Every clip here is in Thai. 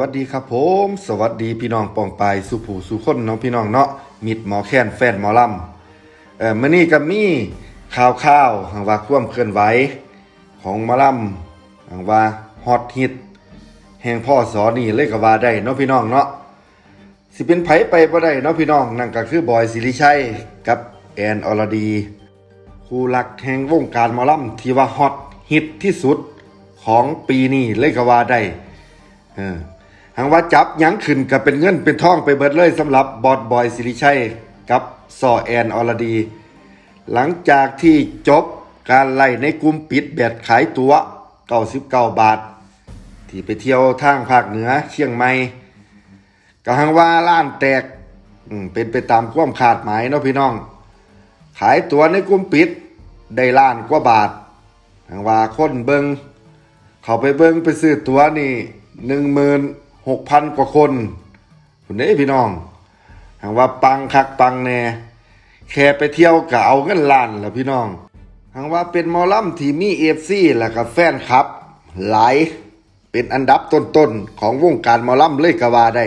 วัสดีครับผม สวัสดีพี่น้องปองปายสุผูสุคนเน้องพี่น้องเนาะมิดหมอแค้นแฟนหมอลำเอ่อมื้อนี้ก็มีข่าวข่าวหังว่าความเคลื่อนไหวของหมอลำหังว่าฮอตฮิตแห่งพ่อสอนี่เลยก็ว่าได้เนาะพี่น้องเนาะสิเป็นไผไปบ่ได้เนาะพี่น้องนั่นก็คือบอยสิริชัยกับแอนอรดีคู่รักแห่งวงการหมอลำที่ว่าฮอตฮิตที่สุดของปีนี้เลยก็ว่าได้เออ หางว่าจับยั้งขึ้นก็เป็นเงินเป็นทองไปเบิดเลยสำหรับบอดบอยสิริชัยกับซอแอนอรดี หลังจากที่จบการไล่ในกลุ่มปิดแบตขายตัว99บาท ที่ไปเที่ยวทางภาคเหนือเชียงใหม่ก็หังว่าล้านแตกเป็นไปตามความคาดหมายเนาะพี่น้อง ขายตัวในกลุ่มปิดได้ล้านกว่าบาทหังว่าคนเบิงเขาไปเบิงไปซื้อตัวนี่หนึ่งหมื่น หกพันกว่าคนคุณเด้พี่น้องหางว่าปังคักปังแน่แค่ไปเที่ยวก็เอาเงินล้านแล้วพี่น้องหางว่าเป็นมอลำที่มีเอฟซีแล้วก็แฟนคลับ หลายเป็นอันดับต้นๆของวงการมอลำเลยก็ว่าได้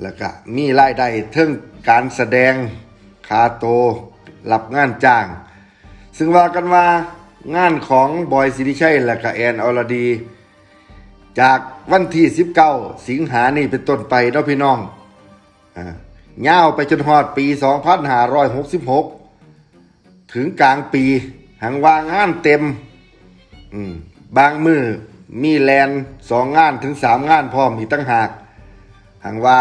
แล้วก็มีรายได้เทิงการแสดงคาโตรับงานจ้าง ซึ่งว่ากันว่างานของบอยสิริชัยและก็แอนอรดี จากวันที่19สิงหานี่เป็นต้นไปเนาะพี่น้องอ่ายาวไปจนฮอดปี2566ถึงกลางปีหังว่างานเต็ม บางมือมีแลนสองงานถึงสามงานพร้อมอีกตั้งหากหังว่า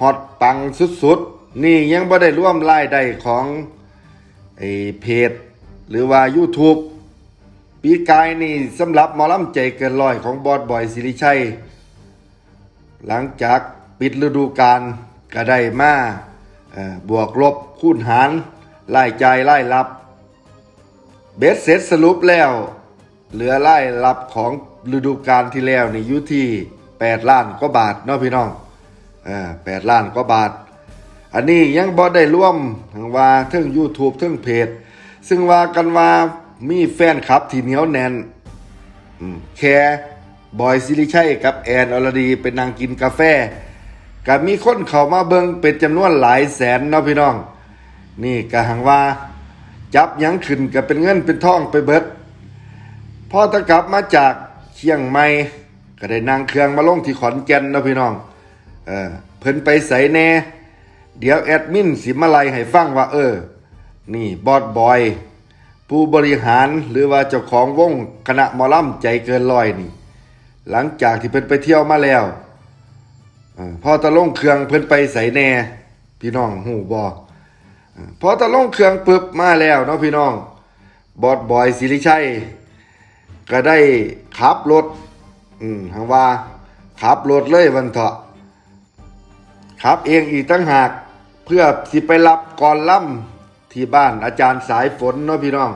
ฮอตปังสุดๆ นี่ยังบ่ได้ร่วมรายได้ของไอเพจ หรือว่า YouTube ปีกายนี่สำหรับหมอลำใจเกินร้อยของบอดบอยสิริชัย หลังจากปิดฤดูกาลก็ได้มาบวกลบคูณหารไล่ใจไล่รับ เบสเสร็จสรุปแล้ว เหลือไล่รับของฤดูกาลที่แล้วนี่อยู่ที่ 8 ล้านกว่าบาทเนาะพี่น้องเออ8ล้านกว่าบาท อันนี้ยังบ่ได้ร่วมทางว่าทั้ง YouTube ทั้งเพจ ซึ่งว่ากันว่า มีแฟนคลับที่เหนียวแน่นแค่บอยซิริชัยกับแอนอรดีเป็นนางกินกาแฟก็มีคนเข้ามาเบิงเป็นจำนวนหลายแสนเนาะพี่น้อง นี่ก็หังว่า จับยังขึ้นก็เป็นเงินเป็นทองไปเบิดพ่อตะกลับมาจากเชียงใหม่ก็ได้นั่งเครื่องมาลงที่ขอนแก่นเนาะพี่น้องเออเพิ่นไปใส่แน่ เดี๋ยวแอดมินสิมาไลให้ฟังว่า เออ นี่บอดบอย ผู้บริหารหรือว่าเจ้าของวงคณะหมอลำใจเกินร้อยนี่ หลังจากที่เพิ่นไปเที่ยวมาแล้วอพอตะลงเครื่องเพิ่นไปใส่แน่ พี่น้องหูบอพอตะลงเครื่องปึ๊บมาแล้วเนาะพี่น้อง บอดบอยสิริชัย ก็ได้ขับรถอืมทางว่าขับรถเลยวันเถาะขับเองอีกตั้งหากเพื่อสิไปรับก่อนล่ำ ที่บ้านอาจารย์สายฝนเนาะพี่น้อง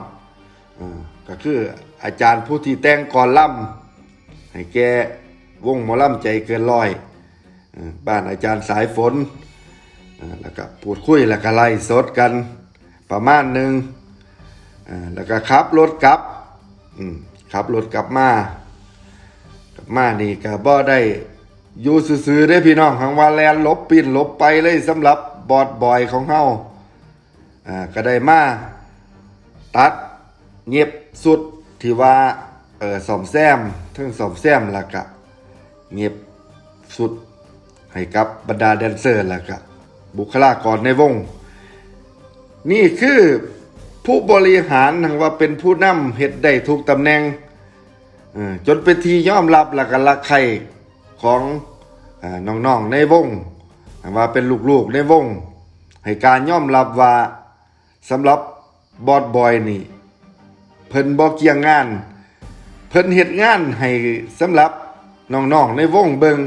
อก็คืออาจารย์ผู้ที่แต่งกอล่ำให้แกวงหมอล่ำใจเกินร้อยอบ้านอาจารย์สายฝนแล้วก็พูดคุยแล้วก็ไล่สดกันประมาณหนึ่งแล้วก็ขับรถกลับขับรถกลับมากลับมานี่ก็บ่ได้อยู่ซื่อๆได้พี่น้องทางว่าแลนลบปินลบไปเลยสำหรับบอดบอยของเฮา อ่าก็ได้มาตัดเงียบสุดที่ว่าเออสอมแซมทั้งสอมแซมแล้วก็เงียบสุดให้กับบรรดาแดนเซอร์แล้วก็บุคลากรในวง นี่คือผู้บริหารทางว่าเป็นผู้นำเฮ็ดได้ทุกตำแหน่งจนเป็นที่ยอมรับและกันรักใครของอน้องๆในวงว่าเป็นลูกๆในวง ให้การยอมรับว่า สำหรับบอดบอยนี่ เพิ่นบ่เกี่ยงงาน เพิ่นเฮ็ดงานให้สำหรับน้องๆในวงเบิง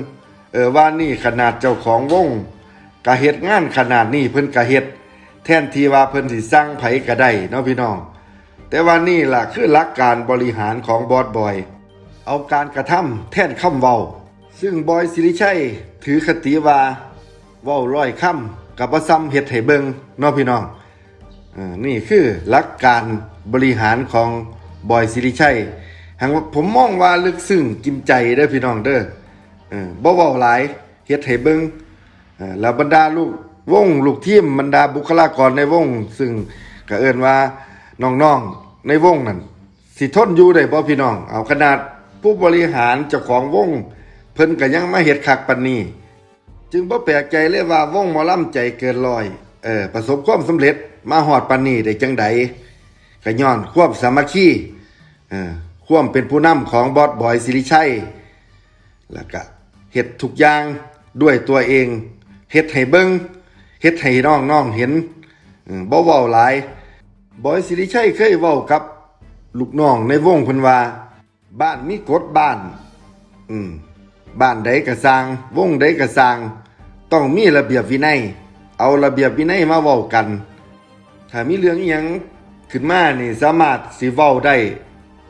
เออว่านี่ขนาดเจ้าของวงก็เฮ็ดงานขนาดนี้เพิ่นก็เฮ็ดแทนที่ว่าเพิ่นสิสร้างไผก็ได้เนาะพี่น้อง แต่ว่านี่ล่ะคือหลักการบริหารของบอสบอย เอาการกระทำแทนคำเว้า ซึ่งบอยสิริชัยถือคติว่าเว้าร้อยคำกับบ่ซ้ำเฮ็ดให้เบิงเนาะพี่น้อง นี่คือหลักการบริหารของบอยสิริชัยหังว่าผมมองว่าลึกซึ้งกินใจเด้อพี่น้องเด้อบ่เว้าหลายเฮ็ดให้เบิ่งแล้วบรรดาลูกวงลูกทีมบรรดาบุคลากรในวง ซึ่งก็เอิ้นว่าน้องๆในวงนั่นสิทนอยู่ได้บ่พี่น้อง เอาขนาดผู้บริหารเจ้าของวง เพิ่นก็ยังมาเฮ็ดคักปานนี้ จึงบ่แปลกใจเลยว่าวงหมอลำใจเกินร้อยเออประสบความสำเร็จ มาฮอดปานนี้ได้จังใดก็ย้อนความสามัคคีอความเป็นผู้นำของบอสบอยสิริชัย แล้วก็เฮ็ดทุกอย่างด้วยตัวเองเฮ็ดให้เบิ่งเฮ็ดให้น้องๆเห็นบ่เว้าหลาย บอยสิริชัยเคยเว้ากับ ลูกน้องในวงเพิ่นว่า บ้านมีกฎบ้าน อืมบ้านใดก็สร้าง วงใดก็สร้าง ต้องมีระเบียบวินัย เอาระเบียบวินัยมาเว้ากัน ถ้ามีเรื่องอหยังขึ้นมานี่สามารถสิเว้าได้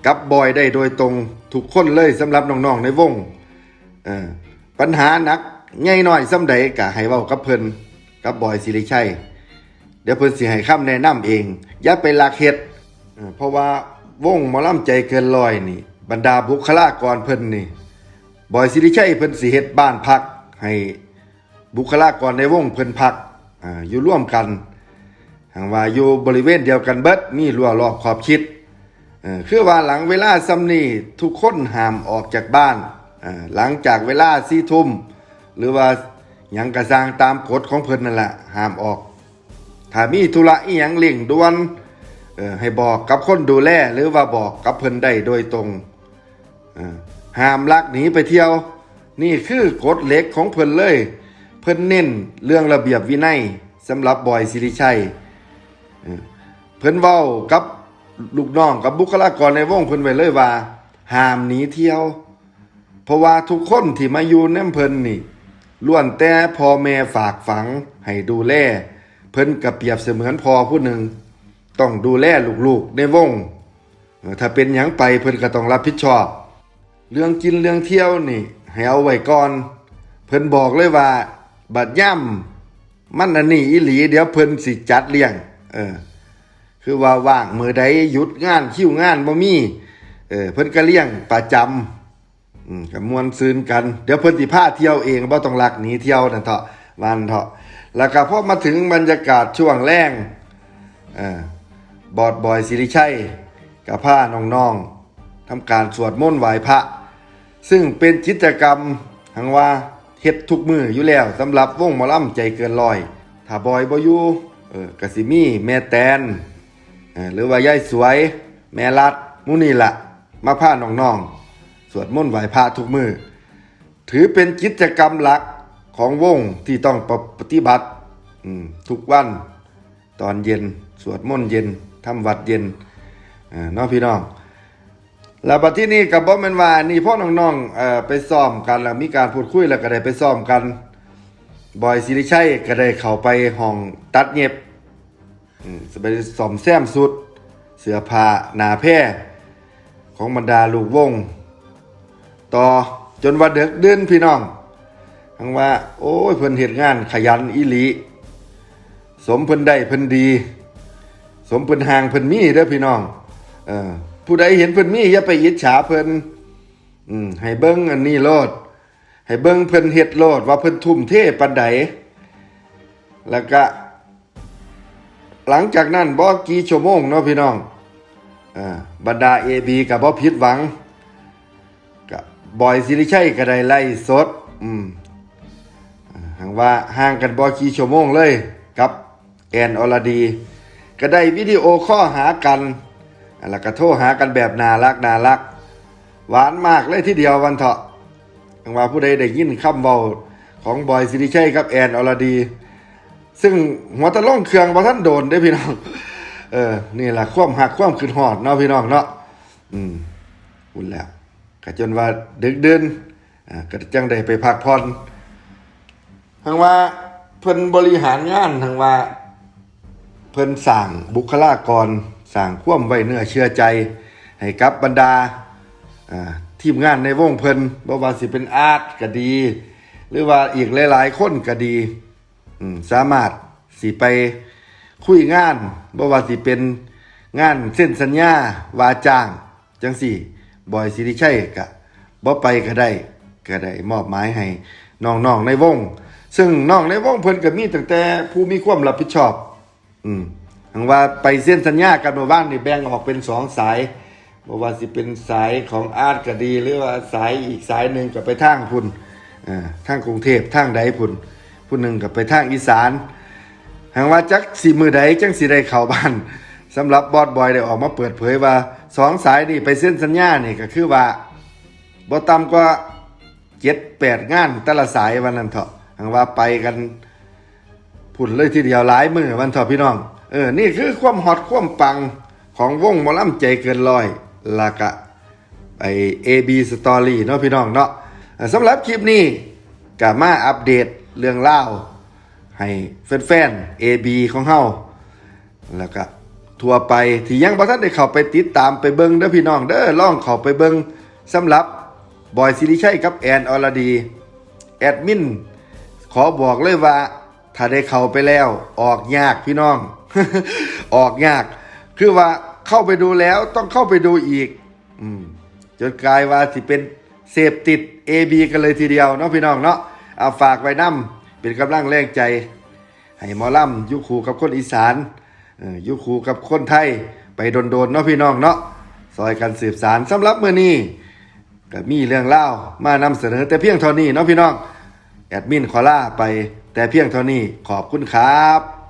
กับบอยได้โดยตรงทุกคนเลยสำหรับน้องๆในวงปัญหาหนักใหญ่น้อยส่ำใดก็ให้เว้ากับเพิ่นกับบอยสิริชัยเดี๋ยวเพิ่นสิให้คำแนะนำเอง อย่าไปลักเฮ็ดเออเพราะว่าวงมอลำใจเกินร้อยนี่ บรรดาบุคลากรเพิ่นนี่บอยสิริชัยเพิ่นสิเฮ็ดบ้านพัก ให้บุคลากรในวงเพิ่นพักออยู่ร่วมกัน หางว่าอยู่บริเวณเดียวกันเบิดมีรั้วรอบขอบชิดเออคือว่าหลังเวลาซำนี้ทุกคนห้ามออกจากบ้าน หลังจากเวลา4ทุ่ม หรือว่าหยังกระสร้างตามกฎของเพิ่นนั่นแหละห้ามออก ถ้ามีธุระอีหยังเร่งด่วนให้บอกกับคนดูแลหรือว่าบอกกับเพิ่นได้โดยตรงห้ามลักหนีไปเที่ยว นี่คือกฎเล็กของเพิ่นเลย เพิ่นเน้นเรื่องระเบียบวินัยสำหรับบอยสิริชัย เพิ่นเว้ากับลูกน้องกับบุคลากรในวงเพิ่นไว้เลยว่าห้ามหนีเที่ยว เพราะว่าทุกคนที่มาอยู่นำเพิ่นนี่ล้วนแต่พ่อแม่ฝากฝังให้ดูแลเพิ่นก็เปรียบเสมือนพ่อผู้หนึ่งต้องดูแลลูกๆในวง ถ้าเป็นหยังไปเพิ่นก็ต้องรับผิดชอบ เรื่องกินเรื่องเที่ยวนี่ให้เอาไว้ก่อน เพิ่นบอกเลยว่า บัดย่ำมันอันนี้อีหลี เดี๋ยวเพิ่นสิจัดเลี้ยง เออ คือว่าว่างมือใดหยุดงานคิวงานบ่มีเออเพิ่นก็เลี้ยงประจำอืมก็มวนซืนกัน เดี๋ยวเพิ่นสิพาเที่ยวเองบ่ต้องลักหนีเที่ยวนั่นเถาะวันเถาะแล้วก็พอมาถึงบรรยากาศช่วงแรงเออบอดบอยสิริชัยกับผ้าน้องๆทำการสวดมนต์ไหว้พระ ซึ่งเป็นกิจกรรมหังว่าเฮ็ดทุกมืออยู่แล้วสำหรับวงหมอลำใจเกินร้อย ถ้าบอยบ่อยู่ เออกสิมีแม่แตนหรือว่ายายสวย แม่รัดมูนี่ละมาพาน้องๆ สวดมนต์ไหว้พระทุกมือ ถือเป็นกิจกรรมหลักของวงที่ต้องปฏิบัติทุกวันตอนเย็น สวดมนต์เย็นทำวัดเย็นน้องพี่น้อง แล้วบัดที่นี่กับบ่แมนวานี่พ่อน้องๆไปซ้อมกันแล้วมีการพูดคุยแล้วก็ได้ไปซ้อมกัน บอยสิริชัยก็ได้เข้าไปห้องตัดเย็บอืมไปซ่อมแซมสุด เสื้อผ้าหนาแพร่ของบรรดาลูกวง ต่อจนว่าเด็กเดินพี่น้องทั้งว่า โอ้ยเพิ่นเฮ็ดงานขยันอีหลี สมเพิ่นได้เพิ่นดี สมเพิ่นห่างเพิ่นมีเด้อพี่น้องเออผู้ใดเห็นเพิ่นมีอย่าไปอิจฉาเพิ่นอืมให้เบิ่งอันนี้โลด ให้เบิ่งเพิ่นเฮ็ดโลดว่าเพิ่นทุ่มเทปานใดแล้วก็ หลังจากนั้นบ่กี่ชั่วโมงเนาะพี่น้องอ่าบรรดา AB ก็บ่ผิดหวังก็บอยสิริชัยก็ได้ไล่สดอืมห่างว่าห่างกันบอกี่ชั่วโมงเลยกับแอนอรดี ก็ได้วิดีโอข้อหากันแล้วก็โทรหากันแบบน่ารักน่ารัก หวานมากเลยทีเดียววันเถาะ ห่างว่าผู้ใดได้ยินคำเบาของบอยสิริชัยกับแอนอรดี ซึ่งหัวตะล่องเครื่องว่าท่านโดนได้พี่น้อง เออ นี่แหละความหักความคืนหอดเนาะพี่น้องเนาะ อืมอุ่นแล้วก็จนว่าดึกเดินอ่าก็จังได้ไปพักผ่อนทางว่าเพิ่นบริหารงานทางว่า เพิ่นสั่งบุคลากรสั่งควมไว้เนื้อเชื่อใจ ให้กับบรรดาอ่า ทีมงานในวงเพลินบ่ว่าสิเป็นอาร์ตก็ดี หรือว่าอีกหลาย ๆ คนก็ดีสามารถสิไปคุยงานบ่ว่าสิเป็นงานเส้นสัญญาวาจ้างจังสี่บอยสิริชัยก็บ่ไปก็ได้ก็ได้มอบหมายให้น้องๆในวง ซึ่งน้องในวงเพิ่นก็มีตั้งแต่ผู้มีความรับผิดชอบ อืมหังว่าไปเส้นสัญญากันเมื่อวานนี่แบ่งออกเป็นสองสาย บ่ว่าสิเป็นสายของอาร์ตก็ดี หรือว่าสายอีกสายหนึ่งก็ไปทางพุ่นอ่าทางกรุงเทพทางใดพุ่นผู้หนึ่งก็ไปทางอีสานหังว่าจักสิมือใดจังสิได้เข้าบ้านสำหรับบอดบอยได้ออกมาเปิดเผยว่าสองสายนี่ไปเส้นสัญญานี่ก็คือว่าบ่ต่ำกว่าเจ็ดแปดงานแต่ละสายวันนั้นเถอะหังว่าไปกันผุ่นเลยทีเดียวหลายมือวันเถอะพี่น้องเออนี่คือความฮอตความปังของวงมอลำใจเกินร้อย ลากะไอ AB Story เนาะพี่น้องเนาะสำหรับคลิปนี้ก็มาอัปเดตเรื่องเล่าให้แฟนๆ AB ของเฮาแล้วก็ทั่วไปที่ยังบ่ทันได้เข้าไปติดตามไปเบิ่งเด้อพี่น้องเด้อลองเข้าไปเบิ่งสำหรับบอยสิริชัยกับแอนอรดีแอดมินขอบอกเลยว่า ถ้าได้เข้าไปแล้ว ออกยากพี่น้อง ออกยากคือว่า เข้าไปดูแล้วต้องเข้าไปดูอีก อืมจนกลายว่าสิเป็นเสพติด AB กันเลยทีเดียวเนาะพี่น้องเนาะเอาฝากไว้นำเป็นกำลังแรงใจ ให้หมอลำอยุคูกับคนอีสานยุคูกับคนไทยไปโดนๆเนาะพี่น้องเนาะซอยกันสืบสารสำหรับมื้อนี้ก็มีเรื่องเล่ามานำเสนอแต่เพียงเท่านี้เนาะพี่น้องแอดมินขอลาไปแต่เพียงเท่านี้ขอบคุณครับ